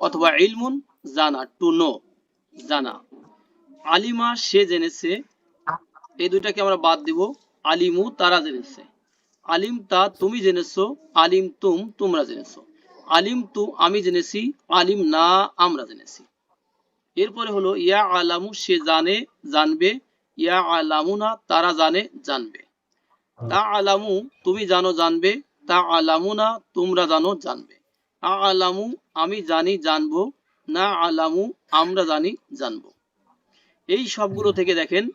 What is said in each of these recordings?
অথবা ইলমুন, জানা to know জানা। আলিমা, সে জেনেছে, এই দুইটাকে আমরা বাদ দিব, আলিমু, তারা জেনেছে। আলিম, তা তুমি জেনেছো, আলিম, তুম, তোমরা জেনেছো। আলিম, তু, আমি জেনেছি, আলিম, না, আমরা জেনেছি। এরপরে হলো, ইয়া আলামু, সে জানে, জানবে। ইয়া আলামুনা তারা জানে, জানবে। তা আলামু, তুমি জানো, জানবে। তা আলামুনা তোমরা জানো, জানবে। আলামু আমি জানি, জানব। না আলামু আমরা জানি, জানব। এই সবগুলো থেকে দেখেন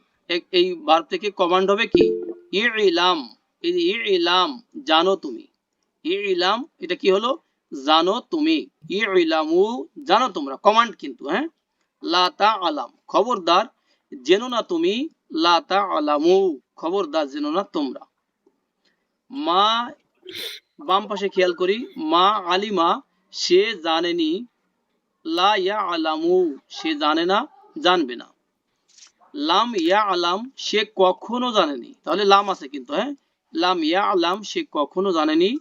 এই বার থেকে কমান্ড হবে কি? ইলাম। ইলাম, জানো তুমি। ইলাম, এটা কি হলো? জানো তুমি। ইলামু, জানো তোমরা। কমান্ড কিন্তু হ্যাঁ? লাতা আলাম খবরদার, জেনো না তুমি। লাতা আলামু খবরদার, জেনো না তোমরা। মা বাম পাশে খেয়াল করি, মা আলিমা, সে জানেনি, লা ইয়া আলামু সে জানে না, জানবে না। লাম ইয়া আলাম সে কখনো জানেনি। তাহলে লাম আছে কিন্তু হ্যাঁ? লাম ইয়া আলাম সে কখনো জানেনি,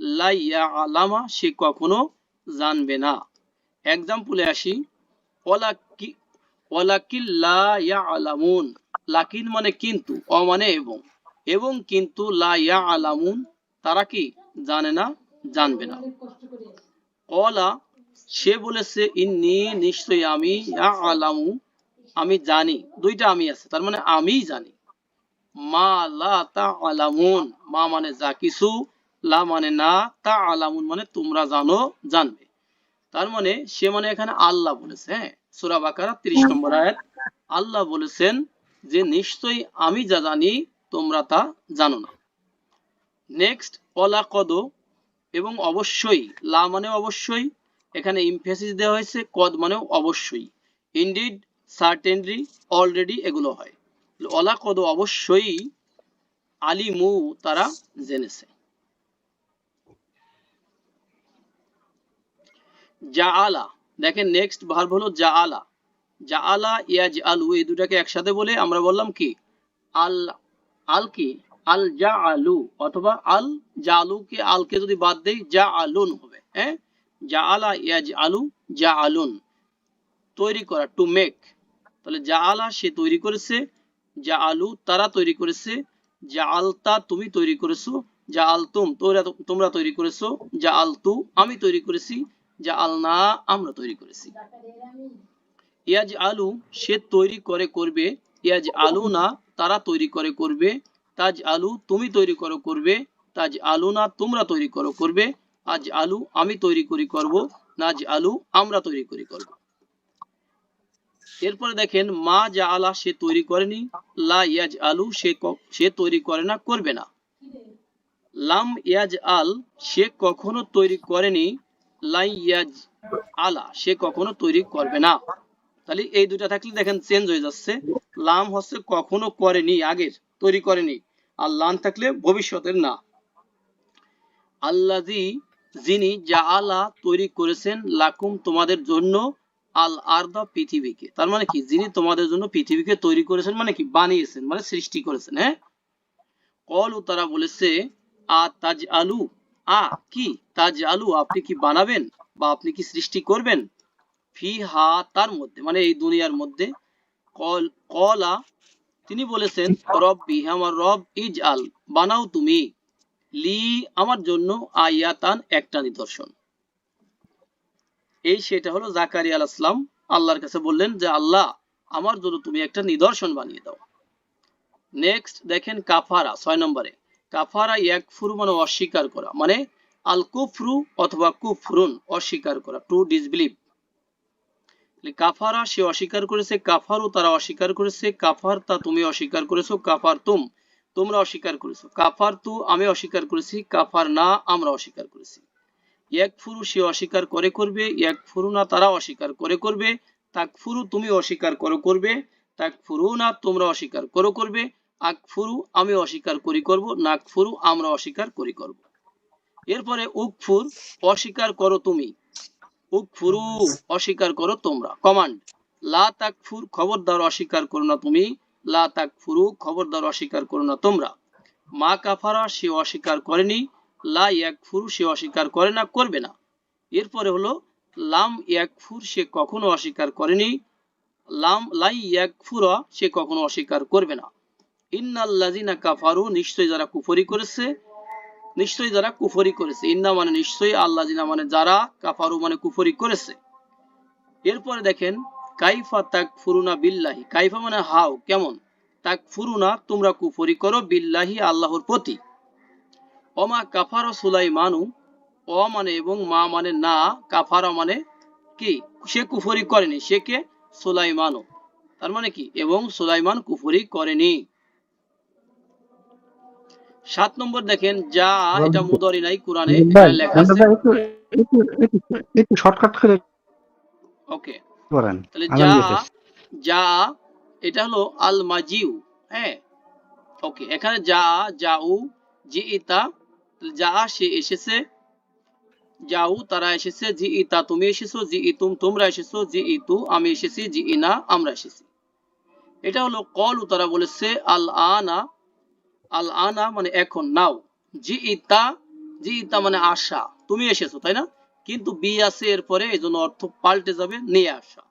লা ইয়া আলামা সে কখনো জানবে না। এক্সাম্পলে আসি ওয়ালাকি ওয়ালাকিল লা ইয়া আলামুন লাকিন মানে কিন্তু অ মানে এবং এবং কিন্তু লা ইয়া আলামুন তারা কি জানে না, জানবে না। কলা, সে বলেছে, ইন্নি নিশ্চয়ই আমি আলামু আমি জানি, দুইটা আমি আছে, তার মানে আমিই জানি। মা মানে যা কিছু, লা মানে না তা আলামুন মানে তোমরা জানো, জানবে। তার মানে সে মানে এখানে আল্লাহ বলেছে হ্যাঁ? সূরা বাকারা 30 নম্বর আল্লাহ বলেছেন যে, নিশ্চয়ই আমি যা জানি, তোমরা তা জানো না। নেক্সট অলা কদ এবং অবশ্যই, লা মানে অবশ্যই, এখানে ইমফেসিস দেওয়া হয়েছে, কদ মানেও অবশ্যই। ইনডিড সার্টেনলি অলরেডি এগুলো হয়। অলা কদ অবশ্যই আলিমু তারা জেনেছে। যা আলা দেখেন নেক্সট ভার্ব হলো যা আলা যা আলা ইয়াজ আলু এই দুটাকে একসাথে বলে আমরা বললাম কি? আল আল কি? আল যা আলু অথবা আল জালুকে আলকে যদি বাদ দেই যা আলুন হবে। হ্যাঁ? যা আলা ইয়াজ আলু যা আলুন তৈরি করা টু মেক তাহলে যা আলা সে তৈরি করেছে যা আলু তারা তৈরি করেছে যা আলতা তুমি তৈরি করেছ যা আলতুম তোরা তোমরা তৈরি করেছ যা আলতু আমি তৈরি করেছি যা আলনা আমরা তৈরি করেছি। ইয়াজ আলু সে তৈরি করে করবে ইয়াজ আলু না তারা তৈরি করে করবে তাজ আলু তুমি তৈরি করো, করবে। তাজ আলু না তোমরা তৈরি করো, করবে। আজ আলু আমি তৈরি করি, করব। নাজ আলু আমরা তৈরি করি, করব। এরপরে দেখেন, মা যা আলা সে তৈরি করেনি, লা ইয়াজ আলু সে সে তৈরি করে না, করবে না। লাম ইয়াজ আল সে কখনো তৈরি করেনি, লাই ইয়াজ আলা সে কখনো তৈরি করবে না। তাহলে এই দুটা থাকলে দেখেন চেঞ্জ হয়ে যাচ্ছে। লাম হচ্ছে কখনো করেনি, আগের, তৈরি করেনি। আর লাম থাকলে ভবিষ্যতের না। আল্লাজি যিনি যা আলা তৈরি করেছেন লাকুম তোমাদের জন্য আল আরদা পৃথিবীকে। তার মানে কি? যিনি তোমাদের জন্য পৃথিবীকে তৈরি করেছেন মানে কি? বানিয়েছেন মানে সৃষ্টি করেছেন হ্যাঁ? কল তারা বলেছে, আ তাজ আলু আ কি? তাজ আলু আপনি কি বানাবেন বা আপনি কি সৃষ্টি করবেন? ফি হা তার মধ্যে মানে এই দুনিয়ার মধ্যে, কল, কলা তিনি বলেছেন, রব্বি, আমার রব ইজ আল বানাও তুমি। লি, আমার জন্য আয়াতান একটা নিদর্শন। এই সেটা হলো জাকারিয়া আল ইসলাম আল্লাহর কাছে বললেন যে, আল্লাহ, আমার জন্য তুমি একটা নিদর্শন বানিয়ে দাও। নেক্সট দেখেন কাফারা, ছয় নম্বরে। কাফারা ইয়াকফুরু মানে অস্বীকার করা মানে আল কুফরু অথবা কুফরুন অস্বীকার করা টু ডিসবিলিভ কাফারা সে অস্বীকার করেছে কাফারু তারা অস্বীকার করেছে কাফার তা তুমি অস্বীকার করেছ, কাফার তুম, তোমরা অস্বীকার করেছ। কাফার তু, আমি অস্বীকার করেছি, কাফার না, আমরা অস্বীকার করেছি। এক ফুরু সে অস্বীকার করে করবে এক ফুরু না, তারা অস্বীকার করে করবে তাক ফুরু তুমি অস্বীকার করো করবে তাক ফুরু না, তোমরা অস্বীকার করো করবে আক ফুরু আমি অস্বীকার করি করব নাক ফুরু আমরা অস্বীকার করি করব। এরপরে উক ফুর অস্বীকার করো তুমি। উকফুরু, অস্বীকার করো তোমরা। কমান্ড লা তাকফুর, খবরদার অস্বীকার করো না তুমি। লা তাকফুরু, খবরদার অস্বীকার করো না তোমরা। মা কাফারা, সে অস্বীকার করেনি। লা ইয়াকফুরু, সে অস্বীকার করে না, করবে না। এরপরে হলো, লাম ইয়াকফুর, সে কখনো অস্বীকার করেনি। লাম, লাই ইয়াকফুরা, সে কখনো অস্বীকার করবে না। ইন্নাল্লাযিনা কাফারু, নিশ্চয়ই যারা কুফরি করেছে নিশ্চয়ই যারা কুফরি করেছে। ইন্না মানে নিশ্চয়ই আল্লাযিনা মানে যারা কাফারু মানে কুফরি করেছে। এরপরে দেখেন, কাইফা তাকফুরুনা বিল্লাহি। কাইফা মানে হাও, কেমন? তাকফুরুনা, তোমরা কুফরি করো বিল্লাহি, আল্লাহর প্রতি। অমা কাফার সুলাইমানু, অ মানে এবং মা মানে না, কাফারা মানে কি? সে কুফরি করেনি, সে কে? সুলাইমানু। তার মানে কি? এবং সুলাইমান কুফরি করেনি। সাত নম্বর দেখেন যা এটা মুদরি নাই কোরআনে লেখা আছে। একটু শর্টকাট করে ওকে। তাহলে যা যা এটা হলো আল মাজিউ হ্যাঁ? ওকে এখানে যা যাউ জি ইতা যা সে এসেছে। যাও তারা এসেছে জি ইতা তুমি এসেছ জি ইতুম তোমরা এসেছ জি ইতু আমি এসেছি জি ইনা আমরা এসেছি। এটা হলো কল তারা বলেছে আল আনা আল আনা মানে এখন, নাও। জি ইতা জি ইতা মানে আশা। তুমি এসেছ, তাই না? কিন্তু বি আছে এরপরে এই জন্য অর্থ পাল্টে যাবে, নিয়ে আসা।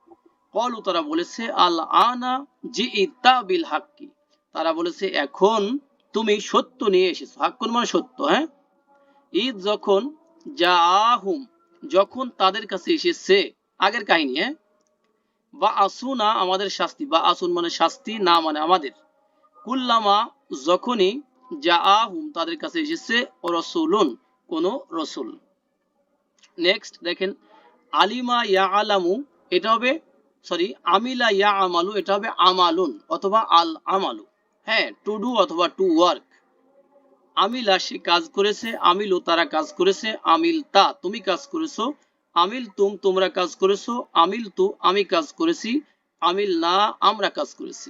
কলু তারা বলেছে আল আনা জি ইতা বিল হাক্কি তারা বলেছে, এখন তুমি সত্য নিয়ে এসেছ। হাক্কুন মানে সত্য হ্যাঁ? ঈদ যখন জাহুম যখন তাদের কাছে এসেছে, আগের কাহিনী হ্যাঁ? বা আসুনা আমাদের শাস্তি, বা আসুন মানে শাস্তি, না মানে আমাদের। কুল্লামা যখনই জাআহুম তাদের কাছে এসেছে রসুলুন, কোন রসুল। নেক্সট দেখেন, আলিমা ইয়া আলামু এটা হবে সরি আমিলা ইয়া আমালু এটা হবে আমালুন, অথবা আল আমালু হ্যাঁ টু ডু অথবা টু ওয়ার্ক আমিলা সে কাজ করেছে, আমিলু তারা কাজ করেছে, আমিল তা তুমি কাজ করেছ, আমিল তুম তোমরা কাজ করেছ, আমিল তু আমি কাজ করেছি, আমিল না আমরা কাজ করেছি।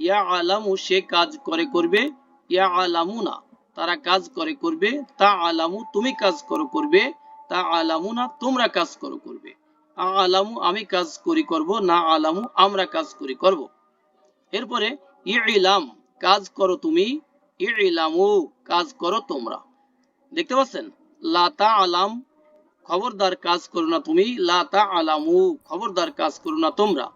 ইয়া আলামু সে কাজ করে করবে। ইয়া আলামু না তারা কাজ করে করবে। তা আলামু তুমি কাজ করো করবে। তা আলামু না তোমরা কাজ করো করবে। আলামু, আমি কাজ করি করব। না আলামু, আমরা কাজ করি করব। এরপরে, ইলাম, কাজ করো তুমি। ইলামু, কাজ করো তোমরা। দেখতে পাচ্ছেন? লাতা আলাম খবরদার কাজ করো না তুমি। লাতা আলামু খবরদার কাজ করো না তোমরা।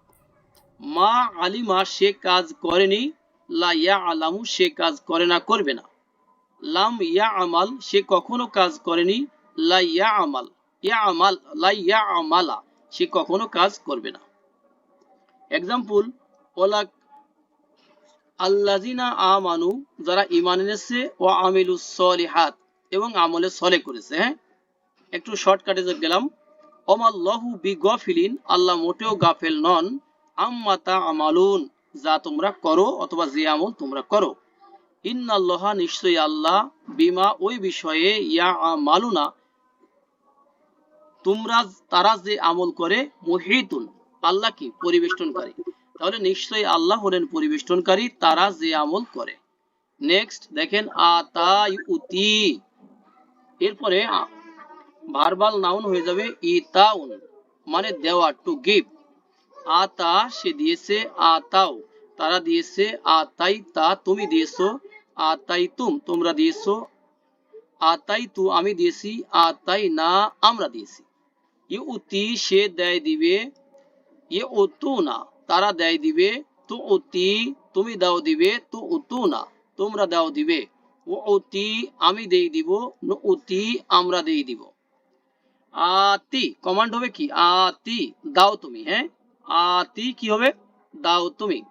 মা আলিমা সে কাজ করেনি, লা ইয়া আলামু সে কাজ করে না, করবে না। লাম ইয়া আমাল সে কখনো কাজ করেনি, লা ইয়া আমাল ইয়া আমাল লা ইয়া আমালা সে কখনো কাজ করবে না। এক্সাম্পল ওলা আল্লাজিনা আমানু, যারা ঈমান এনেছে ও আমিলুস সলিহাত, এবং আমলে সলে করেছে হ্যাঁ? একটু শর্টকাটে গেলাম অমাল্লাহু বি গফিলিন আল্লাহ মোটেও গাফেল নন আম্মাতা আমালুন যা তোমরা করো অথবা যে আমল তোমরা করো। ইন্নাল্লাহা নিশ্চয়ই আল্লাহ বিমা ওই বিষয়ে ইয়া আমালুনা তোমরা তারা যে আমল করে মুহিতুন, আল্লাহ কি? পরিবেষ্টনকারী। তাহলে নিশ্চয়ই আল্লাহ হলেন পরিবেষ্টনকারী, তারা যে আমল করে। নেক্সট দেখেন, আতাইউতি, এরপরে ভার্বাল নাউন হয়ে যাবে ইতাউন মানে দেওয়া টু গিভ আতা, সে দিয়েছে আতাও। তারা দিয়েছে আতাই, তা তুমি দিয়েছ। আতাই তুম তোমরা দিয়েছ। আতাই তু আমি দিয়েছি। আতাই, না, আমরা দিয়েছি। ইউতি, সে দেয় দিবে। ইয়ে অতু না তারা দেয় দিবে। তো অতি তুমি দাও দিবে। তো অতু না তোমরা দাও দিবে। ও অতি আমি দেই দিব। অতি আমরা দেই দিব। আতি, কমান্ড হবে কি? আতি, দাও তুমি হ্যাঁ? আতি কি হবে? দাও তুমি।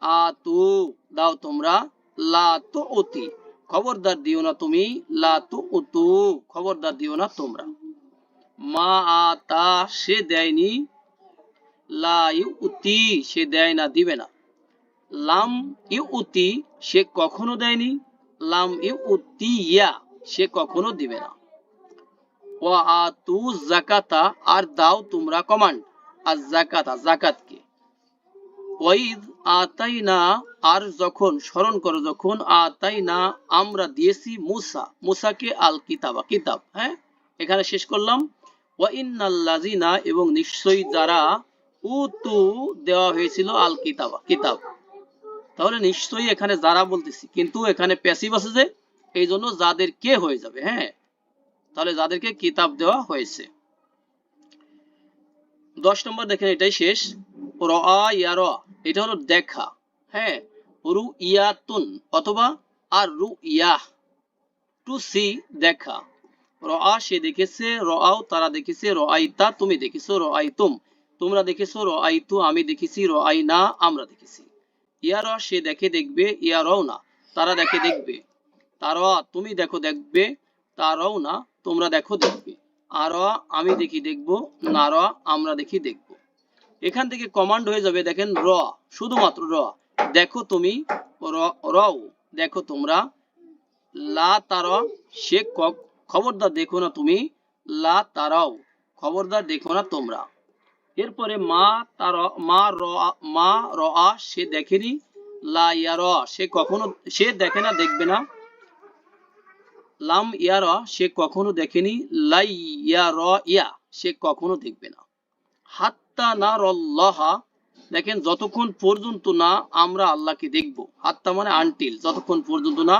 আতু দাও তোমরা। লা অতি খবরদার দিও না তুমি। লা, তো অতু খবরদার দিও না তোমরা। মা আতা সে দেয়নি। লা ইউতি সে দেয় না, দিবে না। লাম ইউতি সে কখনো দেয়নি। লাম ইউতি ইয়া, সে কখনো দিবে না। ও আতু জাকাতা, আর দাও তোমরা কমান্ড। আর যখন, স্মরণ করো যখন, আতাইনা আমরা দিয়েছি মুসা। মুসাকে আল কিতাবা কিতাব হ্যাঁ? এখানে শেষ করলাম। ওয়াইন্নাল্লাজিনা এবং নিশ্চয়ই যারা উতু দেওয়া হয়েছিল আল কিতাবা। কিতাব তাহলে নিশ্চয়ই এখানে যারা বলতেছি, কিন্তু এখানে প্যাসিভ আছে যে এই জন্য যাদের কে হয়ে যাবে হ্যাঁ? তাহলে যাদেরকে কিতাব দেওয়া হয়েছে। দশ নম্বর দেখেন, এটাই শেষ। এটা হলো দেখা। হ্যাঁ রু ইয়াতুন অথবা আর রু ইয়াহ টু সি দেখা। র আ সে দেখেছে র আও তারা দেখেছে র আইতা তুমি দেখেছ র আইতুম তোমরা দেখেছ র আইতু আমি দেখেছি র আই না আমরা দেখেছি। ইয়ার সে দেখে দেখবে, ইয়ারও না, তারা দেখে দেখবে। তারা, তুমি দেখো দেখবে, তারাও না, তোমরা দেখো দেখবে। আর, আমি দেখি দেখব, না র, আমরা দেখি দেখব। এখান থেকে কমান্ড হয়ে যাবে, দেখেন, র, শুধুমাত্র র। দেখো তুমি, র- রও। দেখো তোমরা, লা তারা, সে খবরদার দেখো না তুমি, লা তারাও। খবরদার দেখো না তোমরা। এরপরে মা তার, মা র মা র সে দেখেনি। লা ইয়ার সে কখনো, সে দেখে না, দেখবে না। লাম ইয়ার সে কখনো দেখেনি, লাই ইয়ার ইয়া সে কখনো দেখবে না। হাত্তা না রল্লাহা দেখেন যতক্ষণ পর্যন্ত না আমরা আল্লাহকে দেখব, হাত্তা মানে আনটিল যতক্ষণ পর্যন্ত না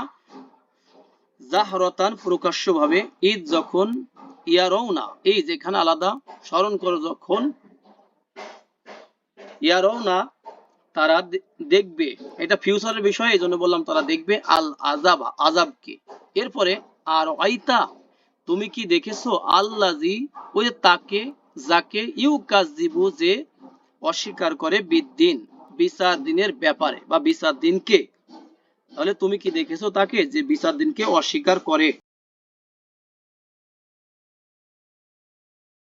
জাহরতান প্রকাশ্য ভাবে ঈদ যখন ইয়ারও না, এই যেখানে আলাদা, স্মরণ করো যখন ইয়ারও না তারা দেখবে। এটা ফিউচারের বিষয় এই জন্য বললাম, তারা দেখবে আল আজাব আজাবকে এরপরে, আর আইতা তুমি কি দেখেছ? আল্লাজি ওই তাকে, যাকে ইউ কাজিবু যে অস্বীকার করে বিদ্দিন বিচার দিনের ব্যাপারে বা বিচার দিনকে তাহলে তুমি কি দেখেছ তাকে? যে বিচার দিনকে অস্বীকার করে।